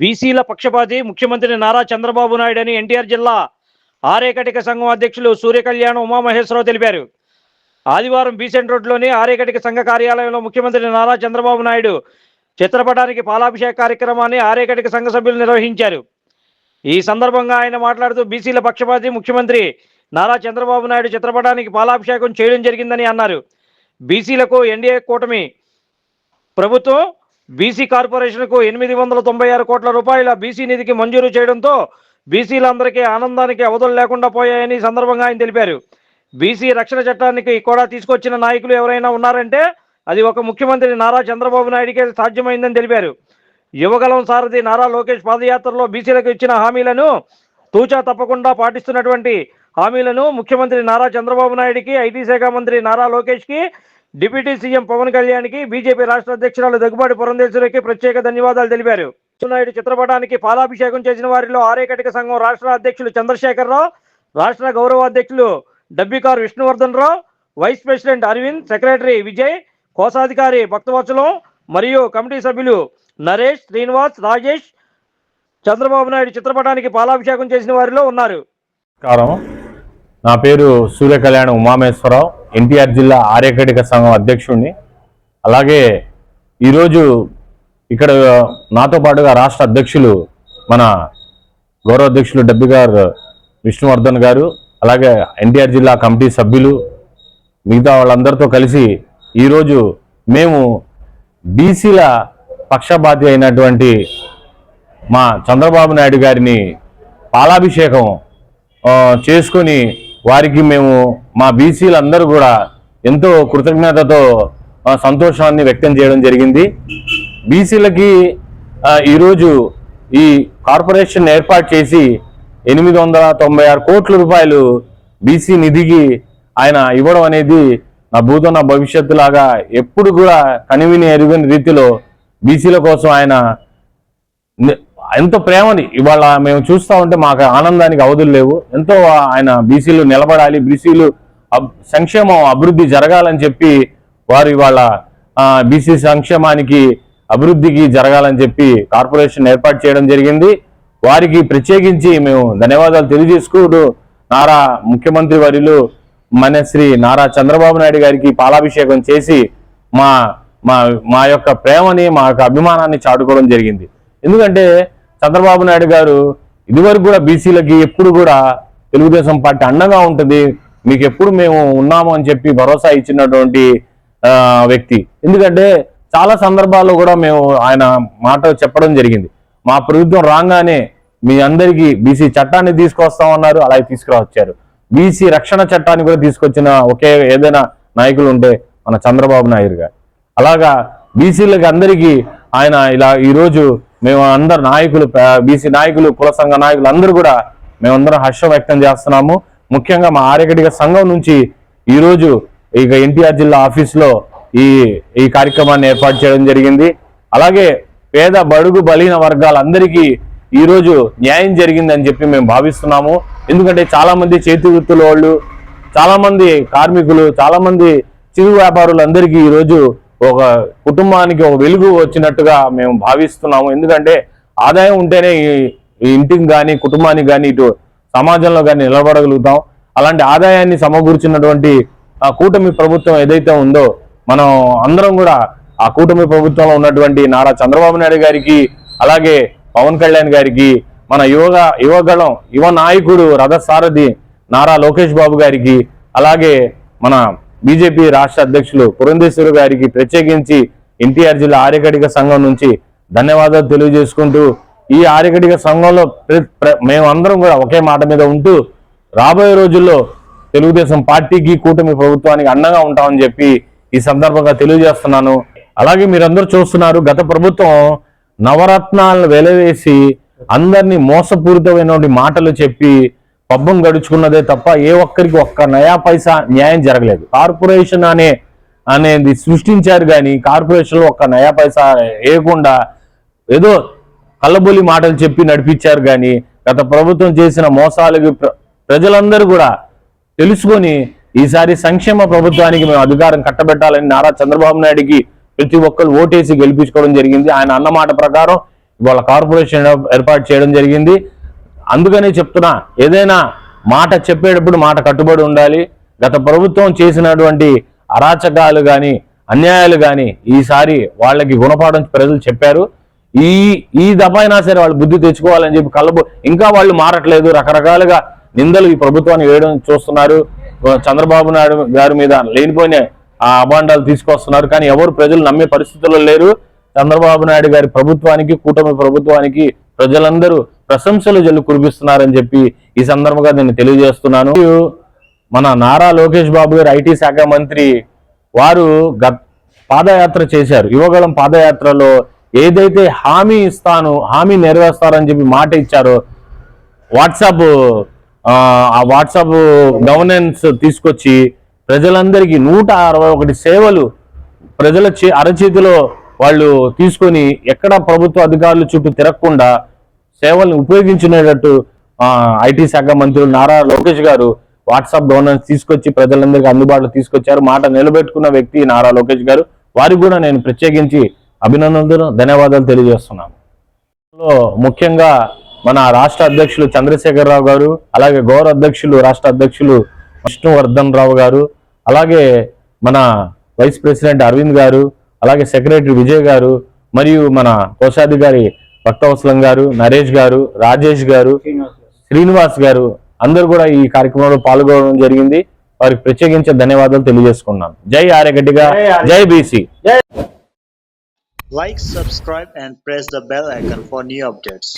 బీసీల పక్షపాతి ముఖ్యమంత్రి నారా చంద్రబాబు నాయుడు అని ఎన్టీఆర్ జిల్లా ఆరేకటిక సంఘం అధ్యక్షులు సూర్యకళ్యాణ్ ఉమామహేశ్వరరావు తెలిపారు. ఆదివారం బీసెంట్ రోడ్లోని ఆరేకటిక సంఘ కార్యాలయంలో ముఖ్యమంత్రి నారా చంద్రబాబు నాయుడు చిత్రపటానికి పాలాభిషేక కార్యక్రమాన్ని ఆరేకటిక సంఘ సభ్యులు నిర్వహించారు. ఈ సందర్భంగా ఆయన మాట్లాడుతూ బీసీల పక్షపాతి ముఖ్యమంత్రి నారా చంద్రబాబు నాయుడు చిత్రపటానికి పాలాభిషేకం చేయడం జరిగిందని అన్నారు. బీసీలకు ఎన్డీఏ కూటమి ప్రభుత్వం బీసీ కార్పొరేషన్కు ఎనిమిది వందల తొంభై ఆరు కోట్ల రూపాయల బీసీ నిధికి మంజూరు చేయడంతో బీసీలందరికీ ఆనందానికి అవధులు లేకుండా పోయాయని సందర్భంగా ఆయన తెలిపారు. బీసీ రక్షణ చట్టానికి కూడా తీసుకొచ్చిన నాయకులు ఎవరైనా ఉన్నారంటే అది ఒక ముఖ్యమంత్రి నారా చంద్రబాబు నాయుడికే సాధ్యమైందని తెలిపారు. యువగలం సారథి నారా లోకేష్ పాదయాత్రలో బీసీలకు ఇచ్చిన హామీలను తూచా తప్పకుండా పాటిస్తున్నటువంటి హామీలను ముఖ్యమంత్రి నారా చంద్రబాబు నాయుడికి ఐటీ శాఖ మంత్రి నారా లోకేష్కి డిప్యూటీ సీఎం పవన్ కళ్యాణ్కి బీజేపీ రాష్ట్ర అధ్యక్షురాలు దగ్గుబాటి పురంధేశ్వరికి ప్రత్యేక ధన్యవాదాలు తెలిపారు. నాయుడు చిత్రపటానికి పాలాభిషేకం చేసిన వారిలో ఆరేకటిక సంఘం రాష్ట్ర అధ్యక్షులు చంద్రశేఖరరావు రాష్ట్ర గౌరవ అధ్యక్షులు Dabbikar Vishnuvardhan Rao vice president Aravind secretary Vijay కోశాధికారి భక్తవత్సలం మరియు కమిటీ సభ్యులు నరేష్ శ్రీనివాస్ రాజేష్ చంద్రబాబు నాయుడు చిత్రపటానికి పాలాభిషేకం చేసిన వారిలో ఉన్నారు. నా పేరు సూర్య కళ్యాణ్ ఉమామేశ్వరరావు. ఎన్టీఆర్ జిల్లా ఆర్యకటిక సంఘం అధ్యక్షుడిని అలాగే ఈరోజు ఇక్కడ నాతో పాటుగా రాష్ట్ర అధ్యక్షులు మన గౌరవ అధ్యక్షులు డబ్బి గారు విష్ణువర్ధన్ గారు అలాగే ఎన్టీఆర్ జిల్లా కమిటీ సభ్యులు మిగతా వాళ్ళందరితో కలిసి ఈరోజు మేము బీసీల పక్షపాతి అయినటువంటి మా చంద్రబాబు నాయుడు గారిని పాలాభిషేకం చేసుకొని వారికి మేము మా బీసీలందరూ కూడా ఎంతో కృతజ్ఞతతో సంతోషాన్ని వ్యక్తం చేయడం జరిగింది. బీసీలకి ఈరోజు ఈ కార్పొరేషన్ ఏర్పాటు చేసి ఎనిమిది వందల తొంభై ఆరు కోట్ల రూపాయలు బీసీ నిధికి ఆయన ఇవ్వడం అనేది నా భూతో నా భవిష్యత్తు లాగా ఎప్పుడు కూడా కనివిని ఎరుగని రీతిలో బీసీల కోసం ఆయన ఎంతో ప్రేమని. ఇవాళ మేము చూస్తా ఉంటే మాకు ఆనందానికి అవధులు లేవు. ఎంతో ఆయన బీసీలు నిలబడాలి బీసీలు అబ్- సంక్షేమం అభివృద్ధి జరగాలని చెప్పి వారు ఇవాళ బీసీ సంక్షేమానికి అభివృద్ధికి జరగాలని చెప్పి కార్పొరేషన్ ఏర్పాటు చేయడం జరిగింది. వారికి ప్రత్యేకించి మేము ధన్యవాదాలు తెలియజేసుకుంటూ నారా ముఖ్యమంత్రి వర్యులు మన శ్రీ నారా చంద్రబాబు నాయుడు గారికి పాలాభిషేకం చేసి మా మా మా యొక్క ప్రేమని మా యొక్క అభిమానాన్ని చాటుకోవడం జరిగింది. ఎందుకంటే చంద్రబాబు నాయుడు గారు ఇదివరకు కూడా బీసీలకి ఎప్పుడు కూడా తెలుగుదేశం పార్టీ అండగా ఉంటుంది. మీకు ఎప్పుడు మేము ఉన్నాము అని చెప్పి భరోసా ఇచ్చినటువంటి వ్యక్తి. ఎందుకంటే చాలా సందర్భాల్లో కూడా మేము ఆయన మాట చెప్పడం జరిగింది. మా ప్రభుత్వం రాగానే మీ అందరికీ బీసీ చట్టాన్ని తీసుకొస్తామన్నారు అలాగే తీసుకురావచ్చారు. బీసీ రక్షణ చట్టాన్ని కూడా తీసుకొచ్చిన ఒకే ఏదైనా నాయకులు ఉంటే మన చంద్రబాబు నాయుడు గారు. అలాగా బీసీలకి అందరికీ ఆయన ఇలా ఈరోజు మేము అందరు నాయకులు బీసీ నాయకులు కుల సంఘ నాయకులు అందరూ కూడా మేమందరం హర్షం వ్యక్తం చేస్తున్నాము. ముఖ్యంగా మా ఆర్యకటిక సంఘం నుంచి ఈరోజు ఇక ఎన్టీఆర్ జిల్లా ఆఫీస్లో ఈ ఈ కార్యక్రమాన్ని ఏర్పాటు చేయడం జరిగింది. అలాగే పేద బడుగు బలిన వర్గాలందరికీ ఈరోజు న్యాయం జరిగిందని చెప్పి మేము భావిస్తున్నాము. ఎందుకంటే చాలామంది చేతి వృత్తుల వాళ్ళు చాలామంది కార్మికులు చాలామంది చిరు వ్యాపారులందరికీ ఈరోజు ఒక కుటుంబానికి ఒక వెలుగు వచ్చినట్టుగా మేము భావిస్తున్నాము. ఎందుకంటే ఆదాయం ఉంటేనే ఈ- ఇంటికి కానీ కుటుంబానికి కానీ ఇటు సమాజంలో కానీ నిలబడగలుగుతాం. అలాంటి ఆదాయాన్ని సమకూర్చినటువంటి ఆ కూటమి ప్రభుత్వం ఏదైతే ఉందో మనం అందరం కూడా ఆ కూటమి ప్రభుత్వంలో ఉన్నటువంటి నారా చంద్రబాబు నాయుడు గారికి అలాగే పవన్ కళ్యాణ్ గారికి మన యువగ యువగళం యువ నాయకుడు రథసారథి నారా లోకేష్ బాబు గారికి అలాగే మన బీజేపీ రాష్ట్ర అధ్యక్షులు పురంధేశ్వరు గారికి ప్రత్యేకించి ఎన్టీఆర్ జిల్లా ఆర్యకటిక సంఘం నుంచి ధన్యవాదాలు తెలియజేసుకుంటూ ఈ ఆర్యకటిక సంఘంలో ప్ర- మేమందరం కూడా ఒకే మాట మీద ఉంటూ రాబోయే రోజుల్లో తెలుగుదేశం పార్టీకి కూటమి ప్రభుత్వానికి అండగా ఉంటామని చెప్పి ఈ సందర్భంగా తెలియజేస్తున్నాను. అలాగే మీరందరూ చూస్తున్నారు గత ప్రభుత్వం నవరత్నాలను వెలవేసి అందరినీ మోసపూరితమైనటువంటి మాటలు చెప్పి పబ్బం గడుచుకున్నదే తప్ప ఏ ఒక్కరికి ఒక్క నయా పైసా న్యాయం జరగలేదు. కార్పొరేషన్ అనే అనేది సృష్టించారు కానీ కార్పొరేషన్లో ఒక్క నయా పైసా వేయకుండా ఏదో కళ్ళబొలి మాటలు చెప్పి నడిపించారు కానీ గత ప్రభుత్వం చేసిన మోసాలకు ప్ర- ప్రజలందరూ కూడా తెలుసుకొని ఈసారి సంక్షేమ ప్రభుత్వానికి మేము అధికారం కట్టబెట్టాలని నారా చంద్రబాబు నాయుడికి ప్రతి ఒక్కరు ఓటేసి గెలిపించుకోవడం జరిగింది. ఆయన అన్నమాట ప్రకారం ఇవాళ కార్పొరేషన్ ఏర్పాటు చేయడం జరిగింది. అందుకనే చెప్తున్నా ఏదైనా మాట చెప్పేటప్పుడు మాట కట్టుబడి ఉండాలి. గత ప్రభుత్వం చేసినటువంటి అరాచకాలు కానీ అన్యాయాలు కానీ ఈసారి వాళ్ళకి గుణపాఠం ప్రజలు చెప్పారు. ఈ ఈ దఫైనా సరే వాళ్ళు బుద్ధి తెచ్చుకోవాలని చెప్పి కలబో ఇంకా వాళ్ళు మారట్లేదు. రకరకాలుగా నిందలు ఈ ప్రభుత్వాన్ని వేయడం చూస్తున్నారు. చంద్రబాబు నాయుడు గారి మీద లేనిపోయిన ఆ అభాండాలు తీసుకొస్తున్నారు. కానీ ఎవరు ప్రజలు నమ్మే పరిస్థితుల్లో లేరు. చంద్రబాబు నాయుడు గారి ప్రభుత్వానికి కూటమి ప్రభుత్వానికి ప్రజలందరూ ప్రశంసలు జల్లు కురిపిస్తున్నారని చెప్పి ఈ సందర్భంగా నేను తెలియజేస్తున్నాను. మన నారా లోకేష్ బాబు గారు ఐటీ శాఖ మంత్రి వారు గత పాదయాత్ర చేశారు. యువగళం పాదయాత్రలో ఏదైతే హామీ ఇస్తాను హామీ నెరవేరుస్తారని చెప్పి మాట ఇచ్చారో వాట్సాప్ ఆ వాట్సాప్ గవర్నెన్స్ తీసుకొచ్చి ప్రజలందరికీ నూట అరవై ఒకటి సేవలు ప్రజల చే అరచేతిలో వాళ్ళు తీసుకొని ఎక్కడ ప్రభుత్వ అధికారుల చుట్టూ తిరగకుండా సేవల్ని ఉపయోగించుకునేటట్టు ఐటీ శాఖ మంత్రులు నారా లోకేష్ గారు వాట్సాప్ గవర్నెన్స్ తీసుకొచ్చి ప్రజలందరికీ అందుబాటులో తీసుకొచ్చారు. మాట నిలబెట్టుకున్న వ్యక్తి నారా లోకేష్ గారు. వారికి కూడా నేను ప్రత్యేకించి అభినందనలు ధన్యవాదాలు తెలియజేస్తున్నాను. ముఖ్యంగా మన రాష్ట్ర అధ్యక్షులు చంద్రశేఖరరావు గారు అలాగే గౌరవ అధ్యక్షులు రాష్ట్ర అధ్యక్షులు విష్ణువర్ధన్ రావు గారు అలాగే మన వైస్ ప్రెసిడెంట్ అరవింద్ గారు అలాగే సెక్రటరీ విజయ్ గారు మరియు మన కోశాధికారి భక్తవత్సలం గారు నరేష్ గారు రాజేష్ గారు శ్రీనివాస్ గారు అందరూ కూడా ఈ కార్యక్రమంలో పాల్గొనడం జరిగింది. వారికి ప్రత్యేకించి ధన్యవాదాలు తెలియజేసుకున్నాను జై ఆర్యగడ్డిగా జై BC. Like, subscribe, and press the bell icon for new updates.